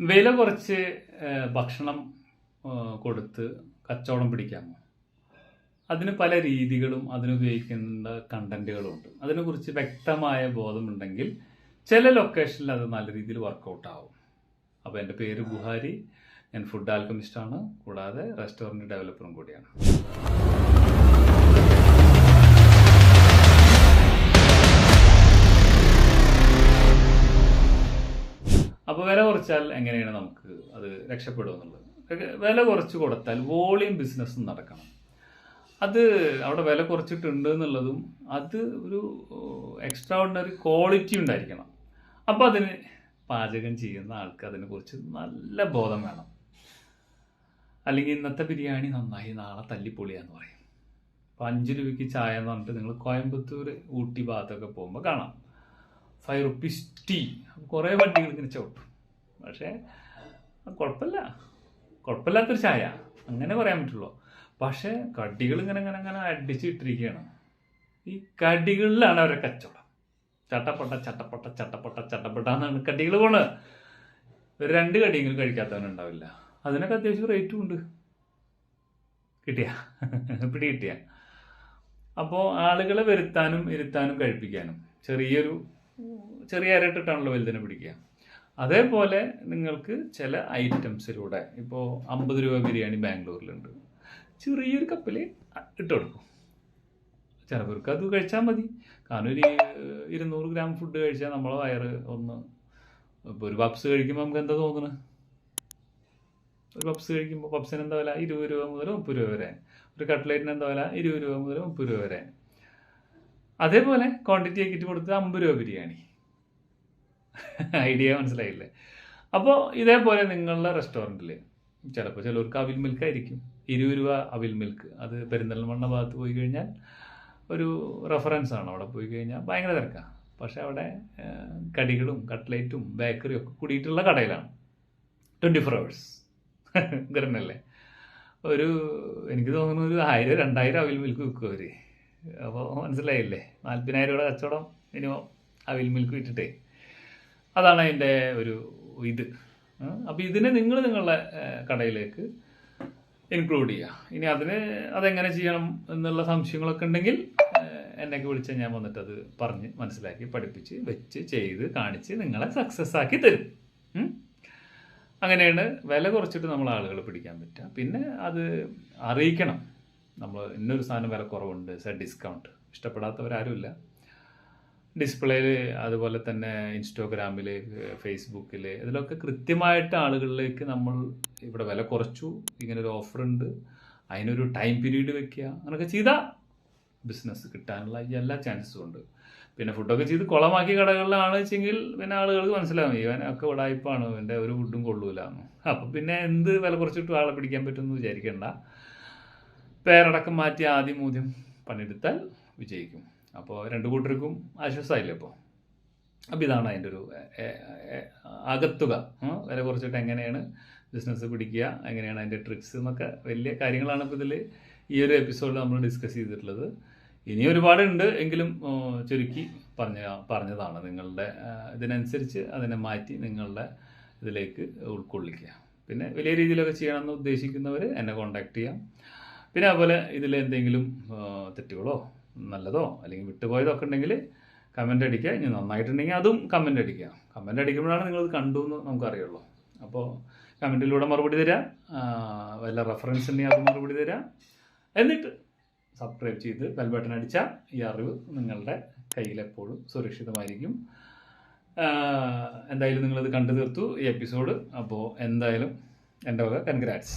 വില കുറച്ച് ഭക്ഷണം കൊടുത്ത് കച്ചവടം പിടിക്കാമോ അതിന് പല രീതികളും അതിനുപയോഗിക്കുന്ന കണ്ടന്റുകളും ഉണ്ട് അതിനെക്കുറിച്ച് വ്യക്തമായ ബോധമുണ്ടെങ്കിൽ ചില ലൊക്കേഷനിൽ അത് നല്ല രീതിയിൽ വർക്കൗട്ട് ആവും. അപ്പോൾ എന്റെ പേര് ഗുഹാരി ഞാൻ ഫുഡ് ആൽക്കമിസ്റ്റാണ് കൂടാതെ റെസ്റ്റോറന്റ് ഡെവലപ്പറും കൂടിയാണ്. കുറച്ചാൽ എങ്ങനെയാണ് നമുക്ക് അത് രക്ഷപ്പെടുക എന്നുള്ളത് വില കുറച്ച് കൊടുത്താൽ വോളിയം ബിസിനസ് നടക്കണം. അത് അവിടെ വില കുറച്ചിട്ടുണ്ട് എന്നുള്ളതും അത് ഒരു എക്സ്ട്രാ ഓർഡിനറി ക്വാളിറ്റി ഉണ്ടായിരിക്കണം. അപ്പോൾ അതിന് പാചകം ചെയ്യുന്ന ആൾക്ക് അതിനെക്കുറിച്ച് നല്ല ബോധം വേണം. അല്ലെങ്കിൽ ഇന്നത്തെ ബിരിയാണി നന്നായി നാളെ തല്ലിപ്പൊളിയാന്ന് പറയും. അപ്പോൾ അഞ്ച് രൂപയ്ക്ക് ചായ എന്ന് പറഞ്ഞിട്ട് നിങ്ങൾ കോയമ്പത്തൂർ ഊട്ടി ഭാഗത്തൊക്കെ പോകുമ്പോൾ കാണാം. ഫൈവ് റുപ്പീസ് ടീ കുറേ വണ്ടികൾ ഇങ്ങനെ ചവിട്ടും. പക്ഷേ കുഴപ്പമില്ല. കുഴപ്പമില്ലാത്തൊരു ചായ. അങ്ങനെ പറയാൻ പറ്റുള്ളൂ. പക്ഷേ കടികൾ ഇങ്ങനെ ഇങ്ങനെ ഇങ്ങനെ അടിച്ചിട്ടിരിക്കുകയാണ് ഈ കടികളിലാണ് അവരെ കച്ചവടം. ചട്ടപ്പട്ട ചട്ടപ്പട്ട ചട്ടപ്പട്ട ചട്ടപ്പൊട്ട എന്നാണ് കടികൾ പോണത്. ഒരു രണ്ട് കടിയെങ്കിലും കഴിക്കാത്തവനുണ്ടാവില്ല. അതിനൊക്കെ അത്യാവശ്യം റേറ്റും ഉണ്ട്. കിട്ടിയ? പിടി കിട്ടിയ. അപ്പോൾ ആളുകളെ വരുത്താനും ഇരുത്താനും കഴിപ്പിക്കാനും. ചെറിയൊരു ചെറിയ അരട്ടിട്ടാണല്ലോ വലുതിനെ പിടിക്കുക. അതേപോലെ നിങ്ങൾക്ക് ചില ഐറ്റംസിലൂടെ ഇപ്പോൾ അമ്പത് രൂപ ബിരിയാണി ബാംഗ്ലൂരിലുണ്ട്. ചെറിയൊരു കപ്പിൽ ഇട്ട് കൊടുക്കും. ചിലവർക്ക് അത് കഴിച്ചാൽ മതി. കാരണം ഒരു ഇരുന്നൂറ് ഗ്രാം ഫുഡ് കഴിച്ചാൽ നമ്മളെ വയറ് ഒന്ന് ഇപ്പോൾ ഒരു പപ്സ് കഴിക്കുമ്പോൾ നമുക്ക് എന്താ തോന്നുന്നത് ഒരു പപ്സ് കഴിക്കുമ്പോൾ പപ്സിന് എന്താ വില? ഇരുപത് രൂപ മുതൽ മുപ്പത് രൂപ വരെ. ഒരു കട്ട്ലേറ്റിന് എന്താ വില? ഇരുപത് രൂപ മുതൽ മുപ്പത് രൂപ വരെ. അതേപോലെ ക്വാണ്ടിറ്റി ആക്കിയിട്ട് കൊടുത്ത് അമ്പത് രൂപ ബിരിയാണി. ഐഡിയ മനസ്സിലായില്ലേ? അപ്പോൾ ഇതേപോലെ നിങ്ങളുടെ റെസ്റ്റോറന്റിൽ ചിലപ്പോൾ ചിലർക്ക് അവിൽ മിൽക്ക് ആയിരിക്കും. ഇരുപത് രൂപ അവിൽ മിൽക്ക് അത് പെരിന്തൽമണ്ണ ഭാഗത്ത് പോയി കഴിഞ്ഞാൽ ഒരു റെഫറൻസ് ആണ്. അവിടെ പോയി കഴിഞ്ഞാൽ ഭയങ്കര തിരക്കാണ് പക്ഷെ അവിടെ കടികളും കട്ട്ലേറ്റും ബേക്കറിയും ഒക്കെ കൂടിയിട്ടുള്ള കടയിലാണ്. ട്വന്റി ഫോർ അവേഴ്സ് ഗർണല്ലേ ഒരു എനിക്ക് തോന്നുന്നു ഒരു ആയിരം രണ്ടായിരം അവിൽ മിൽക്ക് വിൽക്കും അവർ അപ്പോൾ മനസ്സിലായില്ലേ? നാൽപ്പതിനായിരം രൂപയുടെ കച്ചവടം മിനിമം അവിൽ മിൽക്ക് വിറ്റിട്ടേ അതാണ് അതിന്റെ ഒരു ഇത്. അപ്പോൾ ഇതിനെ നിങ്ങൾ നിങ്ങളുടെ കടയിലേക്ക് ഇൻക്ലൂഡ് ചെയ്യുക ഇനി അതിന് അതെങ്ങനെ ചെയ്യണം എന്നുള്ള സംശയങ്ങളൊക്കെ ഉണ്ടെങ്കിൽ എന്നെ വിളിച്ചാൽ ഞാൻ വന്നിട്ട് അത് പറഞ്ഞ് മനസ്സിലാക്കി പഠിപ്പിച്ച് വെച്ച് ചെയ്ത് കാണിച്ച് നിങ്ങളെ സക്സസ് ആക്കി തരും. അങ്ങനെയാണ് വില കുറച്ചിട്ട് നമ്മൾ ആളുകൾ പിടിക്കാൻ പറ്റുക. പിന്നെ അത് അറിയിക്കണം. നമ്മൾ ഇന്നൊരു സാധനം വില കുറവുണ്ട് ഡിസ്കൗണ്ട് ഇഷ്ടപ്പെടാത്തവരാരുമില്ല ഡിസ്പ്ലേയിൽ അതുപോലെ തന്നെ ഇൻസ്റ്റാഗ്രാമിൽ ഫേസ്ബുക്കിൽ ഇതിലൊക്കെ കൃത്യമായിട്ട് ആളുകളിലേക്ക് നമ്മൾ ഇവിടെ വില കുറച്ചു ഇങ്ങനെ ഒരു ഓഫർ ഉണ്ട് അതിനൊരു ടൈം പീരീഡ് വെക്കുക അങ്ങനെയൊക്കെ ചെയ്താൽ ബിസിനസ് കിട്ടാനുള്ള എല്ലാ ചാൻസസും ഉണ്ട്. പിന്നെ ഫുഡൊക്കെ ചെയ്ത് കുളമാക്കിയ കടകളിലാണ് വെച്ചെങ്കിൽ പിന്നെ ആളുകൾക്ക് മനസ്സിലാവും ഇവനൊക്കെ ഉടായ്പാണ് ഇവന്റെ ഒരു ഫുഡും കൊള്ളൂല അപ്പം പിന്നെ എന്ത് വില കുറച്ചിട്ട് ആളെ പിടിക്കാൻ പറ്റുമെന്ന് വിചാരിക്കേണ്ട. പേരടക്കം മാറ്റി ആദ്യം മൂദ്യം പണിയെടുത്താൽ വിജയിക്കും. അപ്പോൾ രണ്ട് കൂട്ടർക്കും ആശ്വാസമായില്ലേ അപ്പോൾ അപ്പോൾ ഇതാണ് അതിന്റെ ഒരു അകത്തുക. വില കുറച്ചിട്ട് എങ്ങനെയാണ് ബിസിനസ് പിടിക്കുക എങ്ങനെയാണ് അതിന്റെ ട്രിക്സ് എന്നൊക്കെ വലിയ കാര്യങ്ങളാണ് ഇപ്പോൾ ഇതിൽ ഈ ഒരു എപ്പിസോഡിൽ നമ്മൾ ഡിസ്കസ് ചെയ്തിട്ടുള്ളത്. ഇനി ഒരുപാടുണ്ട് എങ്കിലും ഉം, ചുരുക്കി പറഞ്ഞ പറഞ്ഞതാണ് നിങ്ങളുടെ ഇതിനനുസരിച്ച് അതിനെ മാറ്റി നിങ്ങളുടെ ഇതിലേക്ക് ഉൾക്കൊള്ളിക്കുക. പിന്നെ വലിയ രീതിയിലൊക്കെ ചെയ്യണമെന്ന് ഉദ്ദേശിക്കുന്നവർ എന്നെ കോൺടാക്ട് ചെയ്യാം. പിന്നെ അതുപോലെ ഇതിൽ എന്തെങ്കിലും തെറ്റുകളോ നല്ലതോ? അല്ലെങ്കിൽ വിട്ടുപോയതൊക്കെ ഉണ്ടെങ്കിൽ കമന്റ് അടിക്കുക. ഇനി നന്നായിട്ടുണ്ടെങ്കിൽ അതും കമന്റ് അടിക്കുക. കമന്റ് അടിക്കുമ്പോഴാണ് നിങ്ങളത് കണ്ടു എന്ന് നമുക്കറിയുള്ളൂ അപ്പോൾ കമന്റിലൂടെ മറുപടി തരാം. വല്ല റെഫറൻസ് ഉണ്ടെങ്കിൽ അത് മറുപടി തരാം. എന്നിട്ട് സബ്സ്ക്രൈബ് ചെയ്ത് ബെൽ ബട്ടൺ അടിച്ചാൽ ഈ അറിവ് നിങ്ങളുടെ കയ്യിലെപ്പോഴും സുരക്ഷിതമായിരിക്കും. എന്തായാലും നിങ്ങളിത് കണ്ടു തീർത്തു ഈ എപ്പിസോഡ് അപ്പോൾ എന്തായാലും എന്റെ വക കൺഗ്രാറ്റ്സ്